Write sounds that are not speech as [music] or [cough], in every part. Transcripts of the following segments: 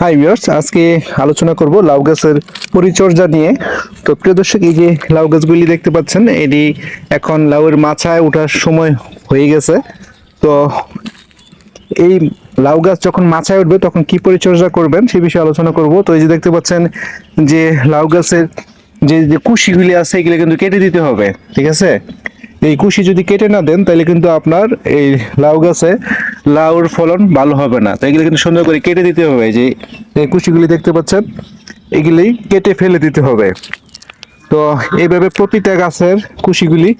Hi viewers আজকে আলোচনা করব লাউ গাছের পরিচর্যা নিয়ে। তো প্রিয় দর্শক, এই যে লাউ গাছগুলি দেখতে পাচ্ছেন, এটি এখন লাউয়ের মাছায় ওঠার সময় হয়ে গেছে। তো এই লাউ গাছ যখন মাছায় উঠবে, তখন কি পরিচর্যা করবেন সে বিষয়ে আলোচনা করব। তো এই যে দেখতে পাচ্ছেন, যে লাউ গাছের যে যে কুশিগুলি আছে, এগুলো কিন্তু কেটে দিতে হবে, ঠিক আছে? এই কুশি যদি কেটে না দেন, তাহলে কিন্তু আপনার এই লাউ গাছে লাউর ফলন ভালো হবে না। তো এগুলো কিন্তু সুন্দর করে কেটে দিতে হবে। যে এই কুশিগুলি দেখতে পাচ্ছেন, এগুলি কেটে ফেলে দিতে হবে। তো এইভাবে প্রতিটা গাছের কুশিগুলি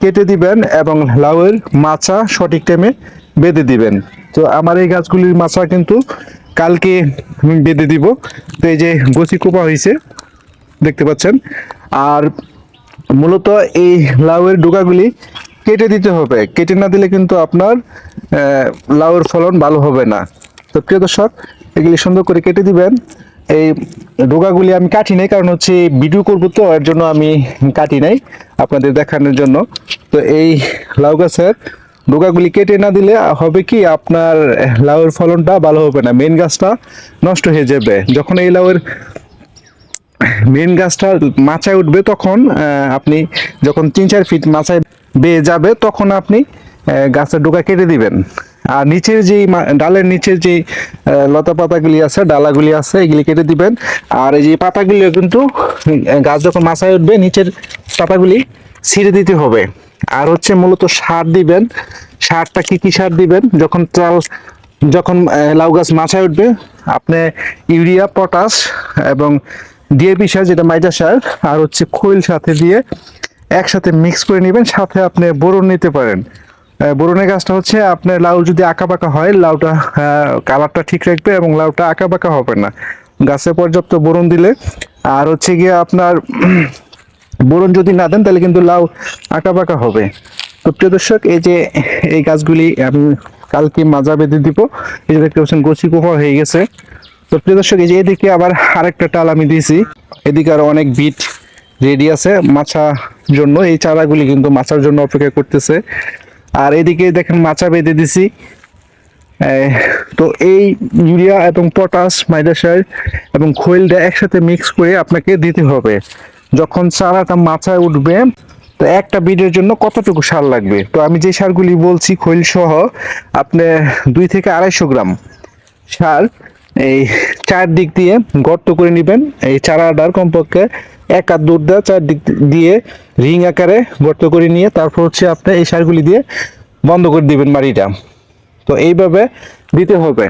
কেটে দিবেন এবং লাউয়ের মাচা সঠিক টাইমে বেঁধে দিবেন। তো আমার এই গাছগুলির মাচা কিন্তু কালকে বেঁধে দিব। তো এই যে গছি কোপা হয়েছে দেখতে পাচ্ছেন। আর মূলত এই লাউয়ের ডোকাগুলি কেটে দিতে হবে। কেটে না দিলে কিন্তু আপনার লাউয়ের ফলন ভালো হবে না। তো প্রিয় দর্শক, এগুলি সুন্দর করে কেটে দিবেন। এই ডোকাগুলি আমি কাটি নাই, কারণ হচ্ছে ভিডিও করব তো, এর জন্য আমি কাটি নাই আপনাদের দেখানোর জন্য। তো এই লাউ গাছের ডোকাগুলি কেটে না দিলে হবে কি, আপনার লাউয়ের ফলনটা ভালো হবে না। মেন গাছটা নষ্ট হয়ে যাবে। যখন এই লাউয়ের মেন গাছটা মাচায় উঠবে তখন আপনি যখন তিন চার ফিট মাচায় বেয়ে যাবে, তখন আপনি গাছের ডোকা কেটে দিবেন। আর নিচের যে ডালের নিচের যে লতা পাতাগুলি আছে, ডালাগুলি আছে, এগুলি কেটে দিবেন। আর এই যে পাতাগুলি কিন্তু গাছ যখন মাচায় উঠবে, নিচের পাতাগুলি ছিঁড়ে দিতে হবে। আর হচ্ছে মূলত সার দিবেন। সারটা কি কি সার দিবেন? যখন চাল, যখন লাউ গাছ মাচায় উঠবে, আপনি ইউরিয়া, পটাশ এবং ডিএপি সার, যেটা মাইটা সার, আর হচ্ছে খৈল সাথে দিয়ে একসাথে মিক্স করে নেবেন, সাথে আপনি বোরন নিতে পারেন। বোরনের গাছটা হচ্ছে আপনার লাউ যদি আঁকা বাঁকা হয়, লাউটা কালারটা ঠিক রাখবে এবং লাউটা আঁকা বাঁকা হবে না। গাছে পর্যাপ্ত বোরন দিলে। আর হচ্ছে গিয়ে আপনার [clears throat] বোরন যদি না দেন, তাহলে কিন্তু লাউ আঁকা বাঁকা হবে। তো প্রিয় দর্শক, এই যে এই গাছগুলি আমি কালকে মাজা বেঁধে দিব। এই যে দেখতে পাচ্ছেন, গছি কোপা হয়ে গেছে। তো প্রিয় দর্শক, এই যে এদিকে আবার আরেকটা টাল আমি দিয়েছি। এদিকে আরও অনেক বিট রেডি আছে মাছা জন্য। এই চারাগুলি কিন্তু মাছার জন্য অপেক্ষা করতেছে। আর এদিকে দেখেন মাচা বেঁধে দিছি। তো এই ইউরিয়া এবং পটাশ মাইডাসার এবং খৈলটা একসাথে মিক্স করে আপনাকে দিতে হবে। যখন চারাটা মাথায় উঠবে, তো একটা বিডের জন্য কতটুকু সার লাগবে? তো আমি যে সারগুলি বলছি খৈল সহ, আপনি দুই থেকে আড়াইশো গ্রাম সার এই চার দিক দিয়ে গর্ত করে নেবেন। এই চারাটার কমপক্ষে এক আর দূর দেওয়া চার দিক দিয়ে রিং আকারে গর্ত করে নিয়ে তারপর হচ্ছে আপনি এই সারগুলি দিয়ে বন্ধ করে দিবেন বাড়িটা। তো এইভাবে দিতে হবে।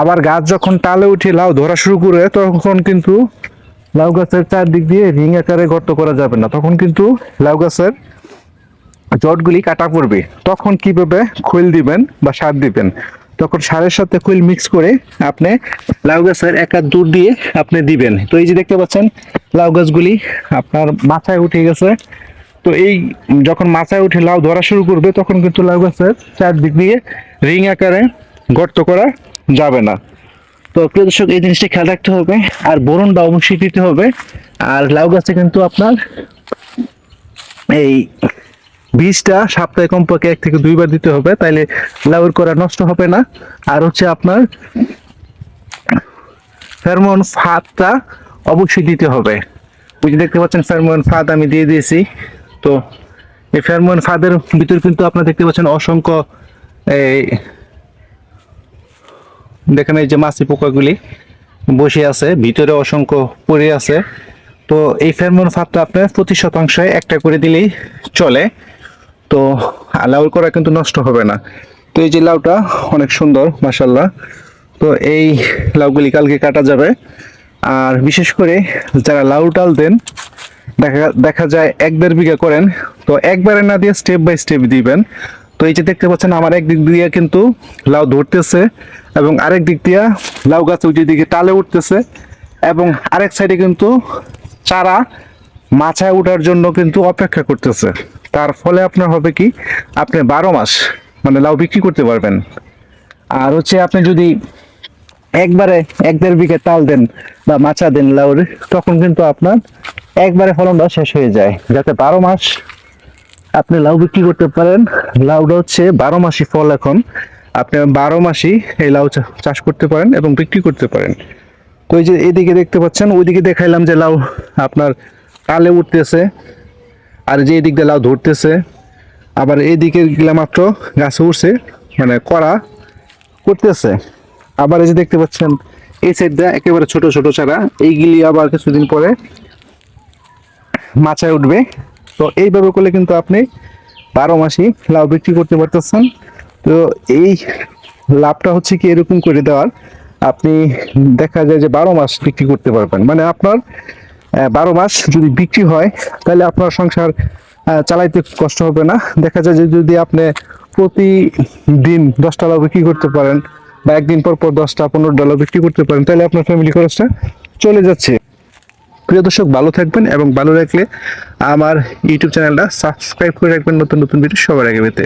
আবার গাছ যখন টালে উঠে লাউ ধরা শুরু করে তখন কিন্তু লাউ গাছের চারদিক দিয়ে রিং আকারে গর্ত করা যাবে না। তখন কিন্তু লাউ গাছের জটগুলি কাটা পড়বে। তখন কীভাবে খৈল দিবেন বা সার দিবেন? তখন সারের সাথে খৈল মিক্স করে আপনি লাউ গাছের এক হাত দূর দিয়ে আপনি দিবেন। তো এই যে দেখতে পাচ্ছেন, লাউ গাছগুলি আপনার মাথায় উঠে গেছে। তো এই যখন মাথায় উঠে লাউ ধরা শুরু করবে, তখন কিন্তু লাউ গাছের চারদিক দিয়ে রিং আকারে গর্ত করা যাবে না। তো প্রিয় দর্শক, এই জিনিসটা খেয়াল রাখতে হবে, আর বোরনটা অবশ্যই দিতে হবে। আর লাউ গাছে কিন্তু আপনার এই বীজটা সপ্তাহে কমপক্ষে এক থেকে দুইবার দিতে হবে, তাইলে লাউয়ের করা নষ্ট হবে না। আর হচ্ছে আপনার ফেরমন ফাদটা অবশ্যই দিতে হবে। যে দেখতে পাচ্ছেন ফেরমন ফাদ আমি দিয়ে দিয়েছি। তো এই ফেরমন ফাদের ভিতর কিন্তু আপনার দেখতে পাচ্ছেন অসংখ্য এই দেখেন এই যে মাছি পোকাগুলি বসে আছে, ভিতরে অসংখ্য পড়ে আছে। তো এই ফেরমন ফাদটা আপনার প্রতি শতাংশে একটা করে দিলেই চলে। তো লাউ করা কিন্তু নষ্ট হবে না। তো এই যে লাউটা অনেক সুন্দর মাসাল্লাহ তো এই লাউগুলি কালকে কাটা যাবে। আর বিশেষ করে যারা লাউ টাল দেন, দেখা দেখা যায় এক দেড় বিঘা করেন, তো একবারে না দিয়ে স্টেপ বাই স্টেপ দিবেন। তো এই যে দেখতে পাচ্ছেন, আমার এক দিক দিয়ে কিন্তু লাউ ধরতেছে এবং আরেক দিক দিয়ে লাউ গাছ ওই দিকে টালে উঠতেছে এবং আরেক সাইডে কিন্তু চারা মাছায় ওঠার জন্য কিন্তু অপেক্ষা করতেছে। তার ফলে আপনার হবে কি, আপনি বারো মাস মানে লাউ বিক্রি করতে পারবেন। আর হচ্ছে আপনি যদি একবারে এক দেড় বিঘে তাল দেন বা মাচা দেন লাউর, তখন কিন্তু আপনার একবারে ফলনটা শেষ হয়ে যায়। যাতে বারো মাস আপনি লাউ বিক্রি করতে পারেন। লাউটা হচ্ছে বারো মাসি ফল এখন। আপনি বারো মাসই এই লাউ চাষ করতে পারেন এবং বিক্রি করতে পারেন। তো এই যে এদিকে দেখতে পাচ্ছেন, ওইদিকে দেখাইলাম যে লাউ আপনার টালে উঠতেছে। আর যে এদিক দিয়ে লাউ ধরতেছে, আবার এইদিকে গেলে মাত্র গাছে উঠছে মানে করা করতেছে। আবার এই যে দেখতে পাচ্ছেন, এই সাইডটা একেবারে ছোট ছোট চারা এইগুলি আবার কিছুদিন পরে মাচায় উঠবে। তো এইভাবে করলে কিন্তু আপনি বারো মাসই লাউ বিক্রি করতে পারতেছেন। তো এই লাভটা হচ্ছে কি এরকম করে দেওয়ার, আপনি দেখা যায় যে বারো মাস বিক্রি করতে পারবেন। মানে আপনার বারো মাস যদি বিক্রি হয়, তাহলে আপনার সংসার চালাইতে কষ্ট হবে না। দেখা যায় যে যদি আপনি প্রতিদিন দশটা লাউ বিক্রি করতে পারেন বা একদিন পর পর দশটা পনেরো ডলার বিক্রি করতে পারেন, তাহলে আপনার ফ্যামিলি খরচটা চলে যাচ্ছে। প্রিয় দর্শক, ভালো থাকবেন এবং ভালো রাখলে আমার ইউটিউব চ্যানেলটা সাবস্ক্রাইব করে রাখবেন নতুন নতুন ভিডিও সবার আগে পেতে।